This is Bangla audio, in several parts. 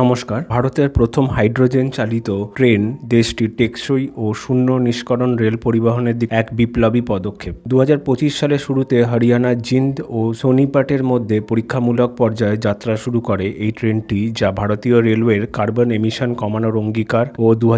নমস্কার। ভারতের প্রথম হাইড্রোজেন চালিত ট্রেন দেশটির টেকসই ও শূন্য নিষ্করণ রেল পরিবহনের দিকে এক বিপ্লবী পদক্ষেপ। দু হাজার পঁচিশ সালের শুরুতে হরিয়ানার জিন্দ ও সোনিপাটের মধ্যে পরীক্ষামূলক পর্যায়ে যাত্রা শুরু করে এই ট্রেনটি, যা ভারতীয় রেলওয়ের কার্বন এমিশন কমানোর অঙ্গীকার ও দু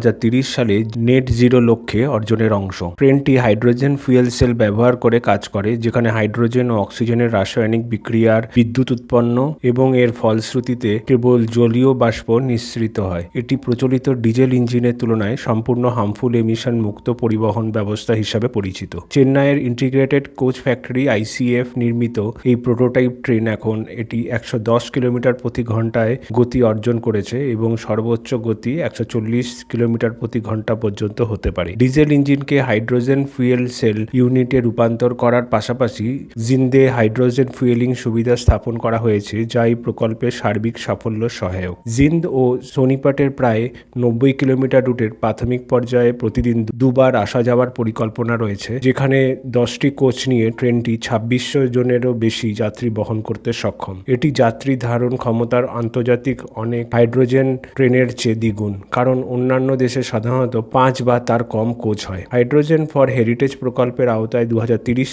সালে নেট জিরো লক্ষ্যে অর্জনের অংশ। ট্রেনটি হাইড্রোজেন ফুয়েল সেল ব্যবহার করে কাজ করে, যেখানে হাইড্রোজেন ও অক্সিজেনের রাসায়নিক বিক্রিয়ার বিদ্যুৎ উৎপন্ন এবং এর ফলশ্রুতিতে কেবল জলীয় বাষ্প নিঃসৃত হয়। এটি প্রচলিত ডিজেল ইঞ্জিনের তুলনায় সম্পূর্ণ হার্মফুল এমিশন মুক্ত পরিবহন ব্যবস্থা হিসাবে পরিচিত। চেন্নাইয়ের ইন্টিগ্রেটেড কোচ ফ্যাক্টরি আইসিএফ নির্মিত এই প্রোটোটাইপ ট্রেন এখন এটি একশো দশ কিলোমিটার প্রতি ঘন্টায় গতি অর্জন করেছে এবং সর্বোচ্চ গতি একশো চল্লিশ কিলোমিটার প্রতি ঘণ্টা পর্যন্ত হতে পারে। ডিজেল ইঞ্জিনকে হাইড্রোজেন ফুয়েল সেল ইউনিটে রূপান্তর করার পাশাপাশি জিন্দে হাইড্রোজেন ফুয়েলিং সুবিধা স্থাপন করা হয়েছে যা এই প্রকল্পের সার্বিক সাফল্য সহায়ক। জিন্দ ও সোনিপাটের প্রায় নব্বই কিলোমিটার রুটের প্রাথমিক পর্যায়ে প্রতিদিন দুবার আসা যাওয়ার পরিকল্পনা রয়েছে, যেখানে দশটি কোচ নিয়ে ট্রেনটি ছাব্বিশশো জনেরও বেশি যাত্রী বহন করতে সক্ষম। এটি যাত্রী ধারণ ক্ষমতার আন্তর্জাতিক অনেক হাইড্রোজেন ট্রেনের চেয়ে দ্বিগুণ, কারণ অন্যান্য দেশে সাধারণত পাঁচ বা তার কম কোচ হয়। হাইড্রোজেন ফর হেরিটেজ প্রকল্পের আওতায় দু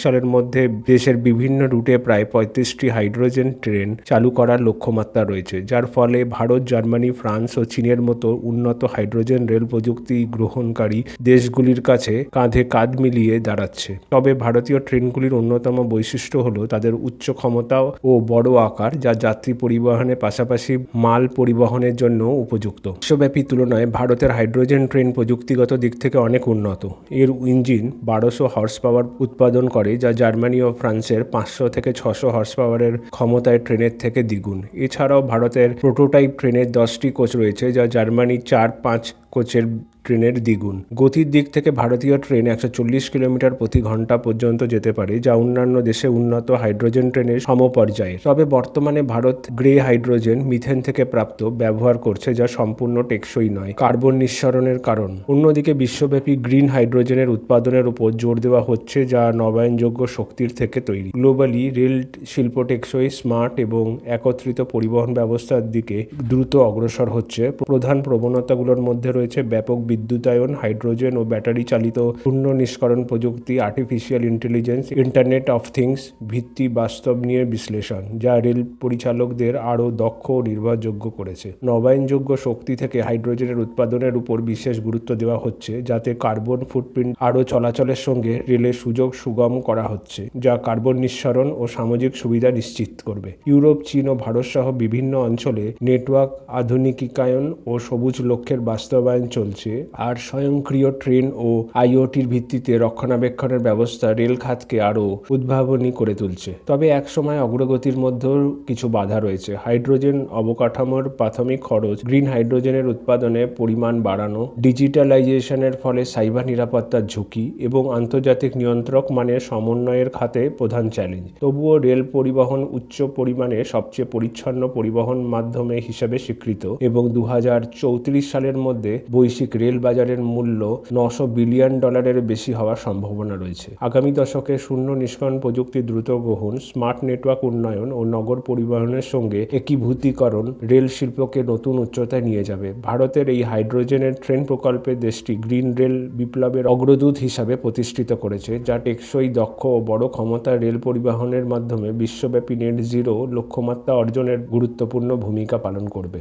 সালের মধ্যে দেশের বিভিন্ন রুটে প্রায় পঁয়ত্রিশটি হাইড্রোজেন ট্রেন চালু করার লক্ষ্যমাত্রা রয়েছে, যার ফলে ভারত জার্মানি, ফ্রান্স ও চীনের মতো উন্নত হাইড্রোজেন রেল প্রযুক্তি গ্রহণকারী দেশগুলির কাছে কাঁধে কাঁধ মিলিয়ে দাঁড়াচ্ছে। তবে ভারতীয় ট্রেনগুলির অন্যতম বৈশিষ্ট্য হল তাদের উচ্চ ক্ষমতা ও বড় আকার, যা যাত্রী পরিবহনের পাশাপাশি মাল পরিবহনের জন্য উপযুক্ত। বিশ্বব্যাপী তুলনায় ভারতের হাইড্রোজেন ট্রেন প্রযুক্তিগত দিক থেকে অনেক উন্নত। এর ইঞ্জিন বারোশো হর্স পাওয়ার উৎপাদন করে, যা জার্মানি ও ফ্রান্সের পাঁচশো থেকে ছশো হর্স পাওয়ারের ক্ষমতায় ট্রেনের থেকে দ্বিগুণ। এছাড়াও ভারতের প্রোটোটাইপ ট্রেনের দশটি কোচ রয়েছে যা জার্মানির চার পাঁচ কোচের ট্রেনের দ্বিগুণ। গতির দিক থেকে ভারতীয় ট্রেন একশো চল্লিশ কিলোমিটার প্রতি ঘণ্টা পর্যন্ত যেতে পারে, যা অন্যান্য দেশে উন্নত হাইড্রোজেন ট্রেনের সমপর্যায়ে তবে বর্তমানে ভারত গ্রে হাইড্রোজেন মিথেন থেকে প্রাপ্ত ব্যবহার করছে, যা সম্পূর্ণ টেকসই নয়, কার্বন নিঃসরণের কারণ। অন্যদিকে বিশ্বব্যাপী গ্রিন হাইড্রোজেনের উৎপাদনের উপর জোর দেওয়া হচ্ছে, যা নবায়নযোগ্য শক্তির থেকে তৈরি। গ্লোবালি রেল শিল্প টেকসই, স্মার্ট এবং একত্রিত পরিবহন ব্যবস্থার দিকে দ্রুত অগ্রসর হচ্ছে। প্রধান প্রবণতাগুলোর মধ্যে রয়েছে ব্যাপক বিদ্যুতায়ন, হাইড্রোজেন ও ব্যাটারি চালিত শূন্য নিষ্করণ প্রযুক্তি artificial intelligence internet of things ভিত্তি বাস্তব নিয়ে বিশ্লেষণ, যা রেল পরিচালকদের আরও দক্ষ ও নির্ভরযোগ্য করেছে। নবায়নযোগ্য শক্তি থেকে হাইড্রোজেনের উৎপাদনের উপর বিশেষ গুরুত্ব দেওয়া হচ্ছে, যাতে কার্বন ফুটপ্রিন্ট আরও চলাচলের সঙ্গে রেলের সুযোগ সুগম করা হচ্ছে, যা কার্বন নিঃসরণ ও সামাজিক সুবিধা নিশ্চিত করবে। ইউরোপ, চীন ও ভারত সহ বিভিন্ন অঞ্চলে নেটওয়ার্ক, আধুনিকীকরণ ও সবুজ লক্ষ্যের বাস্তবায়ন চলছে। আর স্বয়ংক্রিয় ট্রেন ও আইওটির ভিত্তিতে রক্ষণাবেক্ষণের ব্যবস্থা রেল খাতকে আরও উদ্ভাবনী করে তুলছে। তবে একসময় অগ্রগতির মধ্যেও কিছু বাধা রয়েছে। হাইড্রোজেন অবকাঠামোর প্রাথমিক খরচ, গ্রিন হাইড্রোজেনের উৎপাদনে পরিমাণ বাড়ানো, ডিজিটালাইজেশনের ফলে সাইবার নিরাপত্তার ঝুঁকি এবং আন্তর্জাতিক নিয়ন্ত্রক মানের সমন্বয়ের খাতে প্রধান চ্যালেঞ্জ। তবুও রেল পরিবহন উচ্চ পরিমাণে সবচেয়ে পরিচ্ছন্ন পরিবহন মাধ্যমে হিসাবে স্বীকৃত এবং দু হাজার চৌত্রিশ সালের মধ্যে বৈশ্বিক রেল বাজারের মূল্য নশো বিলিয়ন ডলারের বেশি হওয়ার সম্ভাবনা রয়েছে। আগামী দশকে শূন্য নিষ্করণ প্রযুক্তি দ্রুত গ্রহণ, স্মার্ট নেটওয়ার্ক উন্নয়ন ও নগর পরিবহনের সঙ্গে একীভূতিকরণ রেল শিল্পকে নতুন উচ্চতায় নিয়ে যাবে। ভারতের এই হাইড্রোজেনের ট্রেন প্রকল্পে দেশটি গ্রিন রেল বিপ্লবের অগ্রদূত হিসাবে প্রতিষ্ঠিত করেছে, যা টেকসই, দক্ষ ও বড় ক্ষমতার রেল পরিবহনের মাধ্যমে বিশ্বব্যাপী নেট জিরো লক্ষ্যমাত্রা অর্জনের গুরুত্বপূর্ণ ভূমিকা পালন করবে।